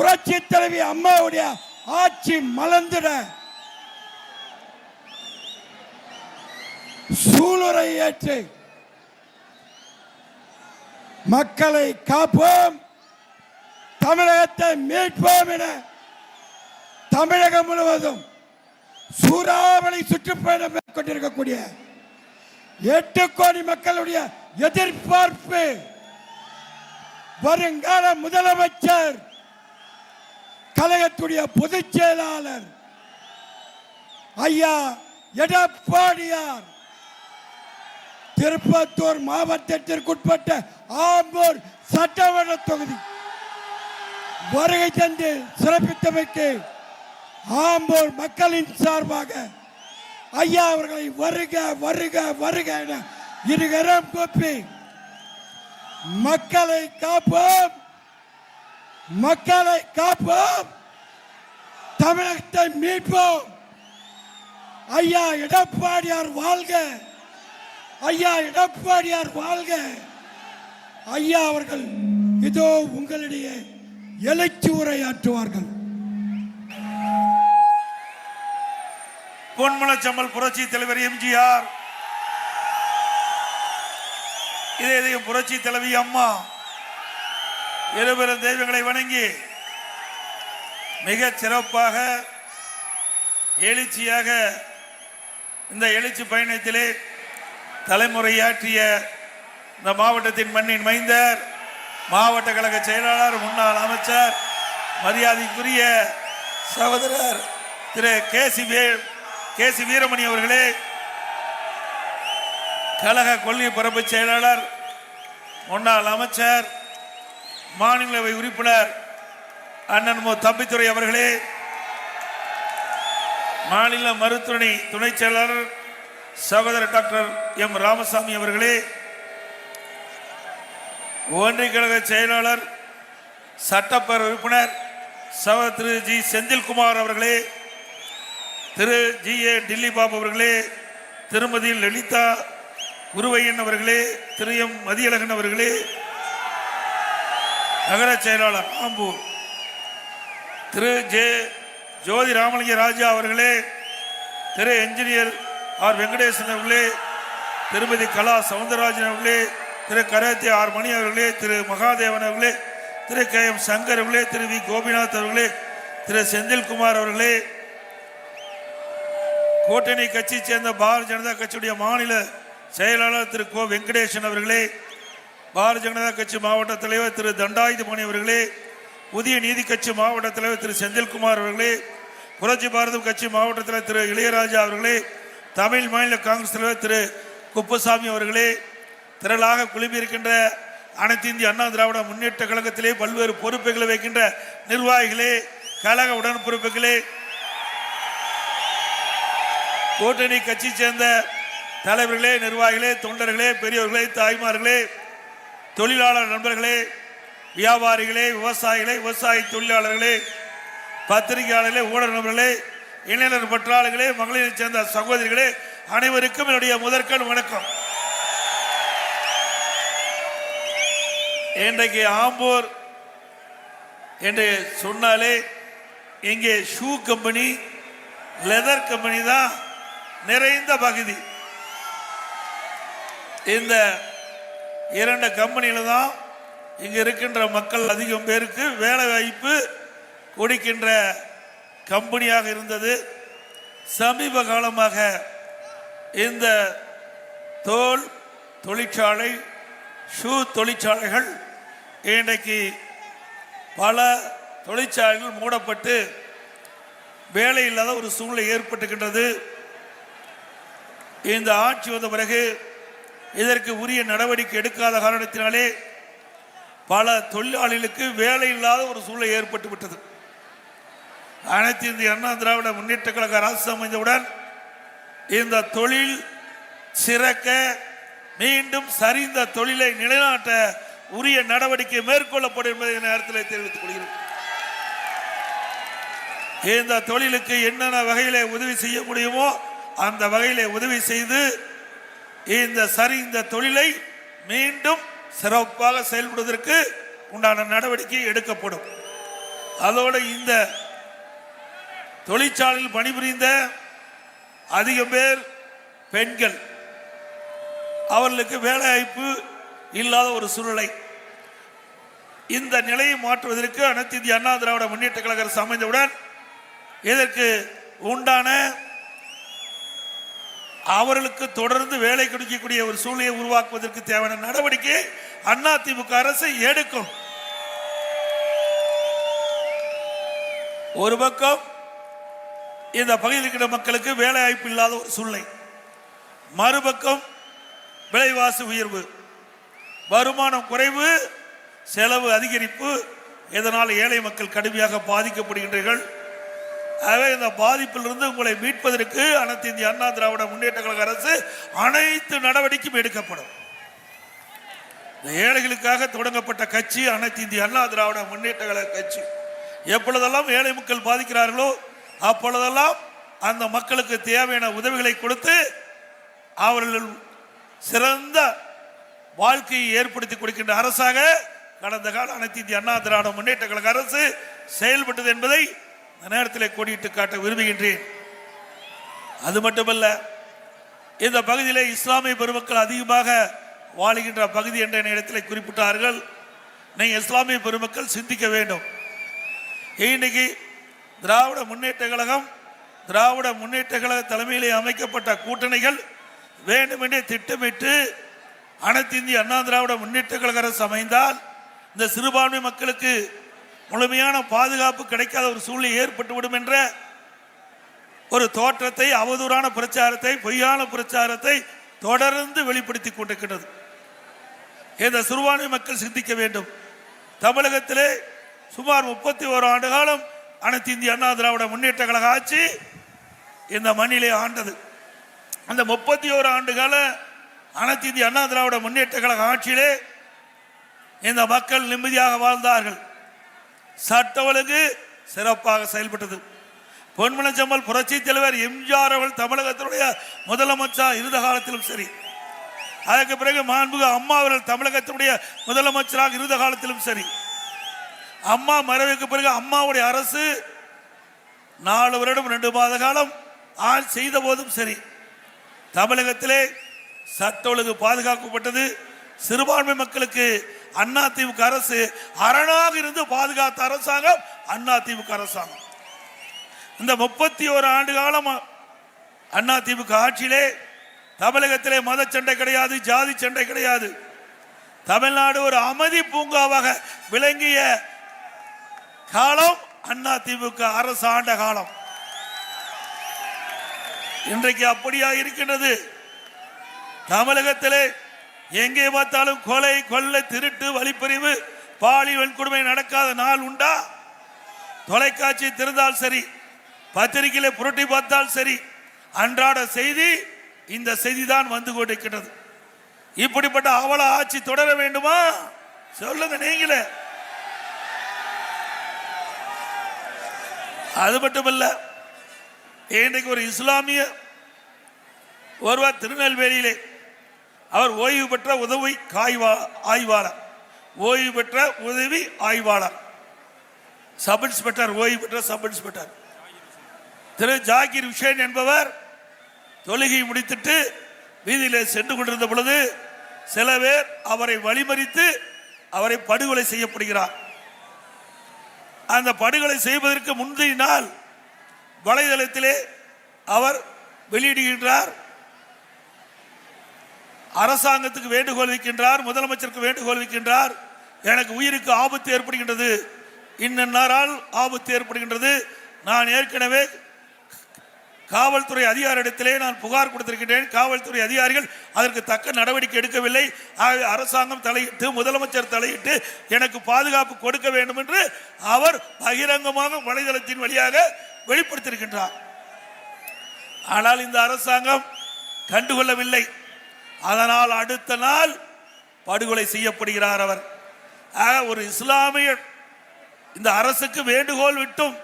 புரட்சி தலைவி அம்மாவுடைய ஆட்சி மலர்ந்திட சூளுரை ஏற்று மக்களை காப்போம் தமிழகத்தை மீட்போம் என தமிழகம் முழுவதும் சூறாவளி சுற்றுப்பயணம் மேற்கொண்டிருக்கக்கூடிய எட்டு கோடி மக்களுடைய எதிர்பார்ப்பு வருங்கால முதலமைச்சர் கழகத்துடைய பொதுச் செயலாளர் ஐயா எடப்பாடியார். திருப்பத்தூர் மாவட்டத்திற்குட்பட்ட ஆம்பூர் சட்டமன்ற தொகுதி. வருகை தந்து சிறப்பித்தமைக்கு ஆம்பூர் மக்களின் சார்பாக ஐயா அவர்களை வருக வருக வருக என இருகரம் கூப்பி மக்களை காப்போம்! மக்களை காப்போம். தமிழகத்தை மீட்போம். ஐயா எடப்பாடியார் வாழ்க. ஐயா எடப்பாடியார் வாழ்க. ஐயா அவர்கள் இதோ உங்களிடையே எழுச்சி உரையாற்றுவார்கள் பொன்மலச்சம்மல் புரட்சி தலைவர் எம்ஜிஆர். இதே இதயம் புரட்சி தலைவி அம்மா. இருபெரும் தெய்வங்களை வணங்கி மிக சிறப்பாக எழுச்சியாக இந்த எழுச்சி பயணத்திலே தலைமுறையாற்றிய இந்த மாவட்டத்தின் மண்ணின் மைந்தர் மாவட்ட கழக செயலாளர் முன்னாள் அமைச்சர் மரியாதைக்குரிய சகோதரர் திரு K C K C Veeramani அவர்களே கழக கொள்கை பரப்பு செயலாளர் முன்னாள் அமைச்சர் மாநிலவை உறுப்பினர் அண்ணன் மு. தம்பித்துறை அவர்களே மாநில மருத்துவனை துணை செயலாளர் சகோதரர் டாக்டர் எம். ராமசாமி அவர்களே ஒன்றிய கழக செயலாளர் சட்டப்பேரவை உறுப்பினர் சகோதரர் திரு. ஜி. செந்தில்குமார் அவர்களே திரு. ஜி. ஏ. டில்லி பாபு அவர்களே திருமதி லலிதா குருவையன் அவர்களே திரு. எம். மதியழகன் அவர்களே நகர செயலாளர் ஆம்பூர் திரு ஜே ஜோதி ராமலிங்க ராஜா அவர்களே திரு என்ஜினியர் ஆர் வெங்கடேசன் அவர்களே திருமதி கலா சவுந்தரராஜன் அவர்களே திரு கராத்தி ஆர் மணி அவர்களே திரு மகாதேவன் அவர்களே திரு கே எம் சங்கர் அவர்களே திரு வி கோபிநாத் அவர்களே திரு செந்தில்குமார் அவர்களே கூட்டணி கட்சியை சேர்ந்த பாரதிய ஜனதா கட்சியுடைய மாநில செயலாளர் திரு கோ வெங்கடேசன் அவர்களே பாரதிய ஜனதா கட்சி மாவட்ட தலைவர் திரு தண்டாயுதமணி அவர்களே புதிய நீதி கட்சி மாவட்ட தலைவர் திரு செந்தில்குமார் அவர்களே புரட்சி பாரதம் கட்சி மாவட்ட தலைவர் திரு இளையராஜா அவர்களே தமிழ் மாநில காங்கிரஸ் தலைவர் திரு குப்புசாமி அவர்களே திரளாக குழுமியிருக்கின்ற அனைத்து இந்திய அண்ணா திராவிட முன்னேற்ற கழகத்திலே பல்வேறு பொறுப்புகளை வைக்கின்ற நிர்வாகிகளே கழக உடன் பொறுப்புகளே கூட்டணி கட்சி சேர்ந்த தலைவர்களே நிர்வாகிகளே தொண்டர்களே பெரியவர்களே தாய்மார்களே தொழிலாளர் நண்பர்களே வியாபாரிகளே விவசாயிகளே விவசாய தொழிலாளர்களே பத்திரிகையாளர்களே ஊடக நண்பர்களே இளைஞர் பற்றாளர்களே மகளிரை சேர்ந்த சகோதரிகளே அனைவருக்கும் என்னுடைய முதற்கண் வணக்கம். இன்றைக்கு ஆம்பூர் என்று சொன்னாலே இங்கே ஷூ கம்பெனி லெதர் கம்பெனி தான் நிறைந்த பகுதி. இந்த இரண்டு கம்பெனியில் தான் இங்கே இருக்கின்ற மக்கள் அதிகம் பேருக்கு வேலை வாய்ப்பு கொடுக்கின்ற கம்பெனியாக இருந்தது. சமீப காலமாக இந்த தோல் தொழிற்சாலை ஷூ தொழிற்சாலைகள் இன்றைக்கு பல தொழிற்சாலைகள் மூடப்பட்டு வேலை இல்லாத ஒரு சூழ்நிலை ஏற்பட்டுகின்றது. இந்த ஆட்சி வந்த பிறகு இதற்கு உரிய நடவடிக்கை எடுக்காத காரணத்தினாலே பல தொழிலாளிகளுக்கு வேலை இல்லாத ஒரு சூழ்நிலை ஏற்பட்டு விட்டது. அனைத்து இந்திய அண்ணா திராவிட முன்னேற்ற கழக அரசு அமைந்தவுடன் இந்த தொழில் சிறக்க மீண்டும் சரிந்த தொழிலை நிலைநாட்ட உரிய நடவடிக்கை மேற்கொள்ளப்படும் என்பதை நேரத்தில் தெரிவித்துக் கொள்கிறேன். இந்த தொழிலுக்கு என்னென்ன வகையிலே உதவி செய்ய முடியுமோ அந்த வகையிலே உதவி செய்து இந்த சரி இந்த தொழிலை மீண்டும் சிறப்பாக செயல்படுவதற்கு உண்டான நடவடிக்கை எடுக்கப்படும். அதோடு இந்த தொழிற்சாலையில் பணிபுரிந்த அதிகம் பேர் பெண்கள். அவர்களுக்கு வேலைவாய்ப்பு இல்லாத ஒரு சூழ்நிலை. இந்த நிலையை மாற்றுவதற்கு அனைத்து இந்திய அண்ணா திராவிட முன்னேற்ற கழக அமைந்தவுடன் இதற்கு உண்டான அவர்களுக்கு தொடர்ந்து வேலை கொடுக்கக்கூடிய ஒரு சூழ்நிலையை உருவாக்குவதற்கு தேவையான நடவடிக்கை அண்ணா திமுக அரசு எடுக்கும். ஒரு பக்கம் இந்த பகுதியில் இருக்கிற மக்களுக்கு வேலை வாய்ப்பு இல்லாத ஒரு சூழ்நிலை. மறுபக்கம் விலைவாசி உயர்வு. வருமானம் குறைவு செலவு அதிகரிப்பு. இதனால் ஏழை மக்கள் கடுமையாக பாதிக்கப்படுகின்றீர்கள். ஆகவே இந்த பாதிப்பிலிருந்து உங்களை மீட்பதற்கு அனைத்து இந்திய அண்ணா திராவிட முன்னேற்ற கழக அரசு அனைத்து நடவடிக்கையும் எடுக்கப்படும். இந்த ஏழைகளுக்காக தொடங்கப்பட்ட கட்சி அனைத்து இந்திய அண்ணா திராவிட முன்னேற்ற கழக கட்சி. எப்பொழுதெல்லாம் ஏழை மக்கள் பாதிக்கிறார்களோ அப்பொழுதெல்லாம் அந்த மக்களுக்கு தேவையான உதவிகளை கொடுத்து அவர்கள் சிறந்த வாழ்க்கையை ஏற்படுத்தி கொடுக்கின்ற அரசாக கடந்த கால அனைத்து இந்திய அண்ணா திராவிட முன்னேற்ற கழக அரசு செயல்பட்டது என்பதை இந்த நேரத்தில் கொடியிட்டு காட்ட விரும்புகின்றேன். அது மட்டுமல்ல இந்த பகுதியிலே இஸ்லாமிய பெருமக்கள் அதிகமாக வாழுகின்ற பகுதி என்ற இடத்தில் குறிப்பிட்டார்கள் நீங்கள் இஸ்லாமிய பெருமக்கள் சிந்திக்க வேண்டும். இன்னைக்கு திராவிட முன்னேற்ற கழகம் திராவிட முன்னேற்ற கழக தலைமையிலே அமைக்கப்பட்ட கூட்டணிகள் வேண்டுமென்றே திட்டமிட்டு அனைத்து இந்திய அண்ணா திராவிட முன்னேற்ற கழக அரசு அமைந்தால் இந்த சிறுபான்மை மக்களுக்கு முழுமையான பாதுகாப்பு கிடைக்காத ஒரு சூழ்நிலை ஏற்பட்டுவிடும் என்ற ஒரு தோற்றத்தை அவதூறான பிரச்சாரத்தை பொய்யான பிரச்சாரத்தை தொடர்ந்து வெளிப்படுத்தி கொண்டிருக்கிறது இந்த சிறுபான்மை மக்கள் சிந்திக்க வேண்டும். தமிழகத்திலே சுமார் முப்பத்தி ஓரு ஆண்டு காலம் அனைத்து இந்திய அண்ணா திராவிட முன்னேற்ற கழக ஆட்சி இந்த மண்ணிலே ஆண்டது. அந்த முப்பத்தி ஓரு ஆண்டு கால அனைத்து இந்திய அண்ணா திராவிட முன்னேற்ற கழக ஆட்சியிலே இந்த மக்கள் நிம்மதியாக வாழ்ந்தார்கள். சட்ட ஒழுங்கு சிறப்பாக செயல்பட்டது. பொன்மனச்சம்மல் புரட்சி தலைவர் எம்ஜிஆர் அவர்கள் தமிழகத்தினுடைய முதலமைச்சர் இருந்த காலத்திலும் சரி. அதற்கு பிறகு மாண்புக அம்மா அவர்கள் தமிழகத்தினுடைய முதலமைச்சராக இருந்த காலத்திலும் சரி. அம்மா மறைவுக்கு பிறகு அம்மாவுடைய அரசு நாலு வருடம் ரெண்டு மாத காலம் ஆள் செய்த போதும் சரி. தமிழகத்திலே சட்ட ஒழுங்கு பாதுகாக்கப்பட்டது. சிறுபான்மை மக்களுக்கு அண்ணா திமுக அரசு அரணாக இருந்து பாதுகாத்த அரசாங்கம் அண்ணா திமுக அரசாங்கம். இந்த முப்பத்தி ஓரு ஆண்டு காலம் அண்ணா திமுக ஆட்சியிலே தமிழகத்திலே மத சண்டை கிடையாது ஜாதி சண்டை கிடையாது. தமிழ்நாடு ஒரு அமைதி பூங்காவாக விளங்கிய காலம் அண்ணா திமுக அரசு ஆண்ட காலம். இன்றைக்கு அப்படியா இருக்கின்றது? தமிழகத்திலே எங்கே பார்த்தாலும் கொலை கொள்ளை திருட்டு வழிப்பறிவு பாலி வன்கொடுமை நடக்காத நாள் உண்டா? தொலைக்காட்சி திறந்தால் சரி பத்திரிகையில புரட்டி பார்த்தால் சரி அன்றாட செய்தி இந்த செய்தி தான் வந்து கொண்டிருக்கிறது இப்படிப்பட்ட அவல ஆட்சி தொடர வேண்டுமா? சொல்லுங்க நீங்களே. அது மட்டுமல்ல இன்றைக்கு ஒரு இஸ்லாமிய ஒருவர் திருநெல்வேலியிலே அவர் ஓய்வு பெற்ற உதவி காய்வா ஆய்வாளர். ஓய்வு பெற்ற உதவி ஆய்வாளர். சப் இன்ஸ்பெக்டர் ஓய்வு பெற்ற சப் இன்ஸ்பெக்டர். திரு ஜாகிர் விஷேன் என்பவர் தொழுகை முடித்துட்டு வீதியில் சென்று கொண்டிருந்த பொழுது சில பேர் அவரை வழிமறித்து அவரை படுகொலை செய்யப்படுகிறார். அந்த படுகொலை செய்வதற்கு முந்தைய நாள் வலைதளத்திலே அவர் வெளியிடுகின்றார். அரசாங்கத்துக்கு வேண்டுகோள் வைக்கின்றார் முதலமைச்சருக்கு வேண்டுகோள் வைக்கின்றார். எனக்கு உயிருக்கு ஆபத்து ஏற்படுகின்றது. இன்னொன்னால் ஆபத்து ஏற்படுகின்றது? நான் ஏற்கனவே காவல்துறை அதிகாரிடத்திலே நான் புகார் கொடுத்திருக்கின்றேன். காவல்துறை அதிகாரிகள் அதற்கு தக்க நடவடிக்கை எடுக்கவில்லை. ஆகவே அரசாங்கம் தலையிட்டு முதலமைச்சர் தலையிட்டு எனக்கு பாதுகாப்பு கொடுக்க வேண்டும் என்று அவர் பகிரங்கமாக வலைதளத்தின் வழியாக வெளிப்படுத்தியிருக்கின்றார். ஆனால் இந்த அரசாங்கம் கண்டுகொள்ளவில்லை. அதனால் அடுத்த நாள் படுகொலை செய்யப்படுகிறார் அவர். ஆக ஒரு இஸ்லாமியர் இந்த அரசுக்கு வேண்டுகோள் விட்டும்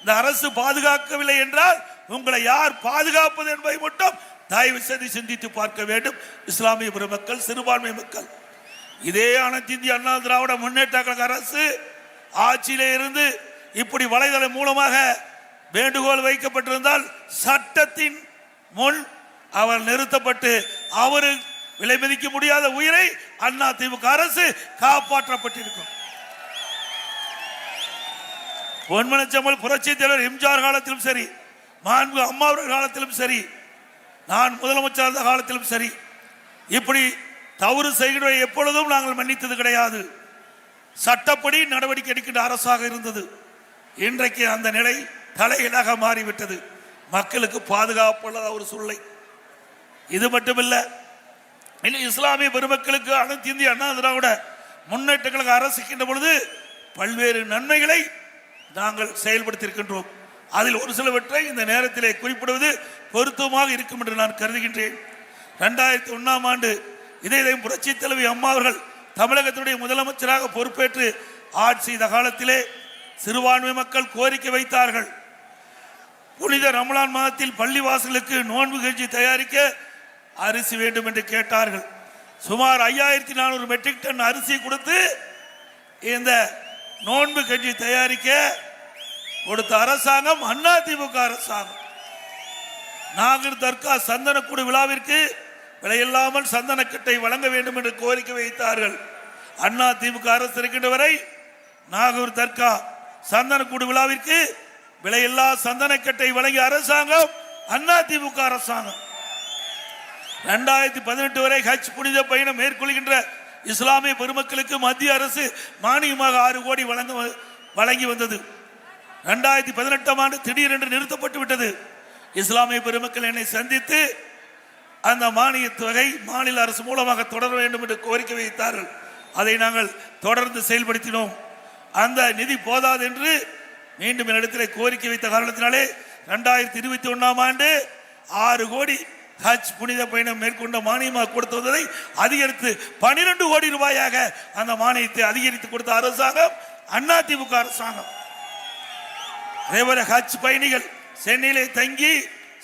இந்த அரசு பாதுகாக்கவில்லை என்றால் உங்களை யார் பாதுகாப்பது என்பதை மட்டும் தயவு செய்து சிந்தித்து பார்க்க வேண்டும். இஸ்லாமிய பெருமக்கள் சிறுபான்மை மக்கள். இதே அனைத்து இந்திய அண்ணா திராவிட முன்னேற்ற கழக அரசு ஆட்சியிலே இருந்து இப்படி வலைதளம் மூலமாக வேண்டுகோள் வைக்கப்பட்டிருந்தால் சட்டத்தின் முன் அவர் நிறுத்தப்பட்டு அவரு விலை மதிக்க முடியாத உயிரை அண்ணா திமுக அரசு காப்பாற்றப்பட்டிருக்கும். பொன்மனச்சம்மல் புரட்சி தலைவர் எம்ஜிஆர் காலத்திலும் சரி மாண்பு அம்மா அவர்கள் காலத்திலும் சரி நான் முதலமைச்சர் இருந்த காலத்திலும் சரி இப்படி தவறு செய்கிறவை எப்பொழுதும் நாங்கள் மன்னித்தது கிடையாது. சட்டப்படி நடவடிக்கை எடுக்கின்ற அரசாக இருந்தது. இன்றைக்கு அந்த நிலை தலையிலாக மாறிவிட்டது. மக்களுக்கு பாதுகாப்புள்ளத ஒரு சூழ்நிலை. இது மட்டுமில்ல இன்னும் இஸ்லாமிய பெருமக்களுக்கு அனைத்து இந்திய அண்ணா திராவிட முன்னேற்ற அரசுக்கின்ற பொழுது பல்வேறு நன்மைகளை நாங்கள் செயல்படுத்தியிருக்கின்றோம். அதில் ஒரு சிலவற்றை இந்த நேரத்திலே குறிப்பிடுவது பொருத்தமாக இருக்கும் என்று நான் கருதுகின்றேன். ரெண்டாயிரத்தி ஒன்றாம் ஆண்டு இதே இதயம் புரட்சி தலைவி அம்மா அவர்கள் தமிழகத்தினுடைய முதலமைச்சராக பொறுப்பேற்று ஆட்சி செய்த காலத்திலே சிறுபான்மை மக்கள் கோரிக்கை வைத்தார்கள். புனித ரமலான் மாதத்தில் பள்ளிவாசலுக்கு நோன்பு கஞ்சி தயாரிக்க அரிசி வேண்டும் என்று கேட்டார்கள். சுமார் ஐயாயிரத்தி நானூறு மெட்ரிக் டன் அரிசி கொடுத்து இந்த நோன்பு கஞ்சி தயாரிக்க கொடுத்த அரசாங்கம் அதிமுக அரசாங்கம். நாகர் தர்கா சந்தனக்கூடு விழாவிற்கு விலையில்லாமல் சந்தனக்கட்டை வழங்க வேண்டும் என்று கோரிக்கை வைத்தார்கள். அண்ணா திமுக அரசு இருக்கின்ற வரை நாகூர் தர்கா சந்தனக்கூடு விழாவிற்கு விலையில்லா சந்தனக்கட்டை வழங்கிய அரசாங்கம் அண்ணா திமுக அரசாங்கம். ரெண்டாயிரத்தி பதினெட்டு வரை ஹஜ் புனித பயணம் மேற்கொள்கின்ற இஸ்லாமிய பெருமக்களுக்கு மத்திய அரசு மானியமாக ஆறு கோடி வழங்க வழங்கி வந்தது. ரெண்டாயிரத்தி பதினெட்டாம் ஆண்டு திடீரென்று நிறுத்தப்பட்டு விட்டது. இஸ்லாமிய பெருமக்கள் என்னை சந்தித்து அந்த மானிய தொகை மாநில அரசு மூலமாக தொடர வேண்டும் என்று கோரிக்கை வைத்தார்கள். அதை நாங்கள் தொடர்ந்து செயல்படுத்தினோம். அந்த நிதி போதாது என்று மீண்டும் என்னிடத்தில் கோரிக்கை வைத்த காரணத்தினாலே ரெண்டாயிரத்தி இருபத்தி ஒன்றாம் ஆண்டு ஆறு கோடி ஹஜ் புனித பயணம் மேற்கொண்ட மானியமாக கொடுத்து அதிகரித்து பனிரெண்டு கோடி ரூபாயாக அந்த மானியத்தை அதிகரித்து கொடுத்த அரசாங்கம் அதிமுக அரசாங்கம். அதேபோல ஹஜ் பயணிகள் சென்னையிலே தங்கி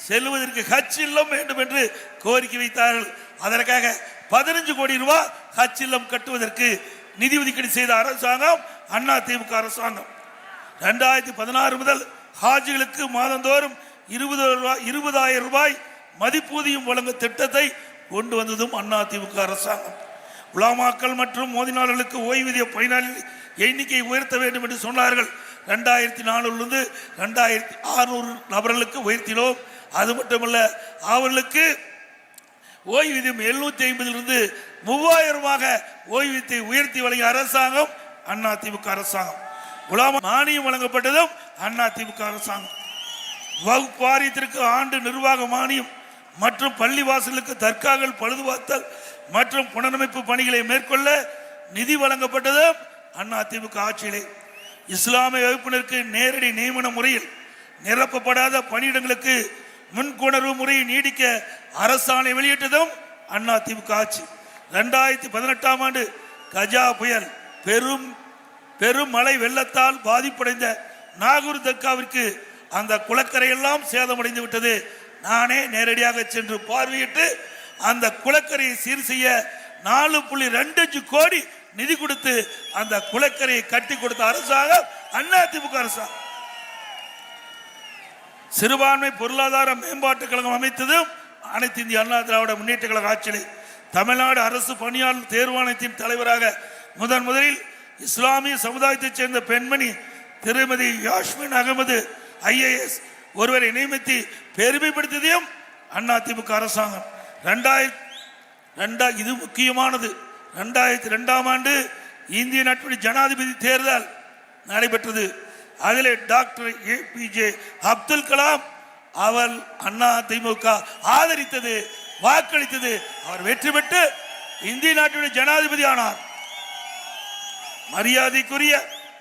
செல்வதற்கு ஹஜ் இல்லம் வேண்டும் என்று கோரிக்கை வைத்தார்கள். அதற்காக பதினஞ்சு கோடி ரூபாய் ஹஜ் இல்லம் கட்டுவதற்கு நிதி ஒதுக்கீடு செய்த அரசாங்கம் அண்ணா திமுக அரசாங்கம். ரெண்டாயிரத்தி பதினாறு முதல் ஹாஜிகளுக்கு மாதந்தோறும் இருபது ரூபாய் இருபதாயிரம் ரூபாய் மதிப்பூதியம் வழங்கும் திட்டத்தை கொண்டு வந்ததும் அண்ணா திமுக அரசாங்கம். உலாமாக்கள் மற்றும் மோதினாளர்களுக்கு ஓய்வூதிய பயனாளி எண்ணிக்கை உயர்த்த வேண்டும் என்று சொன்னார்கள். ரெண்டாயிரத்தி நானூறுலேருந்து ரெண்டாயிரத்தி அறுநூறு நபர்களுக்கு உயர்த்தினோம். அது மட்டுமல்ல அவர்களுக்கு ஓய்வூதியம் எழுநூத்தி ஐம்பதிலிருந்து மூவாயிரமாக ஓய்வூதியத்தை உயர்த்தி வழங்கிய அரசாங்கம் அண்ணா திமுக அரசாங்கம். உலாம மானியம் வழங்கப்பட்டதும் அண்ணா திமுக அரசாங்கம். வகுப்பு வாரியத்திற்கு ஆண்டு நிர்வாக மானியம் மற்றும் பள்ளிவாசலுக்கு வாசலுக்கு பழுதுபார்த்தல் மற்றும் புனரமைப்பு பணிகளை மேற்கொள்ள நிதி வழங்கப்பட்டதும் அண்ணா திமுக ஆட்சியிலே. இஸ்லாமிய வகுப்பினருக்கு நேரடி நியமன முறையில் நிரப்பப்படாத பணியிடங்களுக்கு முன்கொணர்வு முறையை நீடிக்க அரசாணை வெளியிட்டதும் அண்ணா திமுக ஆட்சி. ரெண்டாயிரத்தி பதினெட்டாம் ஆண்டு கஜா புயல் பெரும் பெரும் மழை வெள்ளத்தால் பாதிப்படைந்த நாகூர் தர்காவிற்கு அந்த குளக்கரையெல்லாம் சேதமடைந்து விட்டது நானே நேரடியாக சென்று பார்வையிட்டு அந்த குளக்கரையை சீர் செய்ய நாலு புள்ளி ரெண்டு அஞ்சு கோடி நிதி கொடுத்து அந்த குளக்கரையை கட்டி கொடுத்த அரசாங்கம் அண்ணா திமுக அரசாங்கம் சிறுபான்மை பொருளாதார மேம்பாட்டு கழகம் அமைத்ததும் அனைத்து இந்திய அண்ணா திராவிட முன்னேற்ற கழக ஆட்சியில். தமிழ்நாடு அரசு பணியாளர் தேர்வாணையத்தின் தலைவராக முதன் முதலில் இஸ்லாமிய சமுதாயத்தைச் சேர்ந்த பெண்மணி திருமதி யாஸ்மின் அகமது ஐஏஎஸ் ஒருவரை நியமித்து பெருமைப்படுத்தியதையும் அண்ணா திமுக அரசாங்கம். ரெண்டாயிரத்தி ரெண்டா இது முக்கியமானது. ரெண்டாயிரத்தி ரெண்டாம் ஆண்டு இந்திய நாட்டுடைய ஜனாதிபதி தேர்தல் நடைபெற்றது. அதிலே doctor A P J Abdul Kalam அவர் அண்ணா திமுக ஆதரித்தது வாக்களித்தது. அவர் வெற்றி பெற்று இந்திய நாட்டுடைய ஜனாதிபதி ஆனார். மரியாதைக்குரிய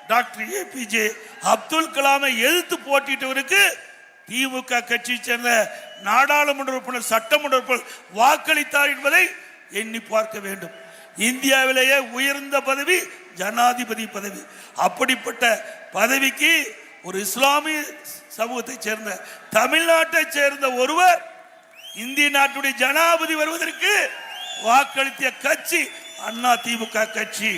டாக்டர் ஏபிஜே அப்துல் கலாமை எதிர்த்து போட்டிட்டவருக்கு திமுக கட்சியை சேர்ந்த நாடாளுமன்ற உறுப்பினர் சட்டமன்ற உறுப்பினர் வாக்களித்தார் என்பதை எண்ணி பார்க்க வேண்டும். இந்தியாவிலேயே உயர்ந்த பதவி ஜனாதிபதி பதவி. அப்படிப்பட்ட பதவிக்கு ஒரு இஸ்லாமிய சமூகத்தை சேர்ந்த தமிழ்நாட்டை சேர்ந்த ஒருவர் இந்திய நாட்டுடைய ஜனாதிபதி வருவதற்கு வாக்களித்த கட்சி அண்ணா திமுக கட்சி.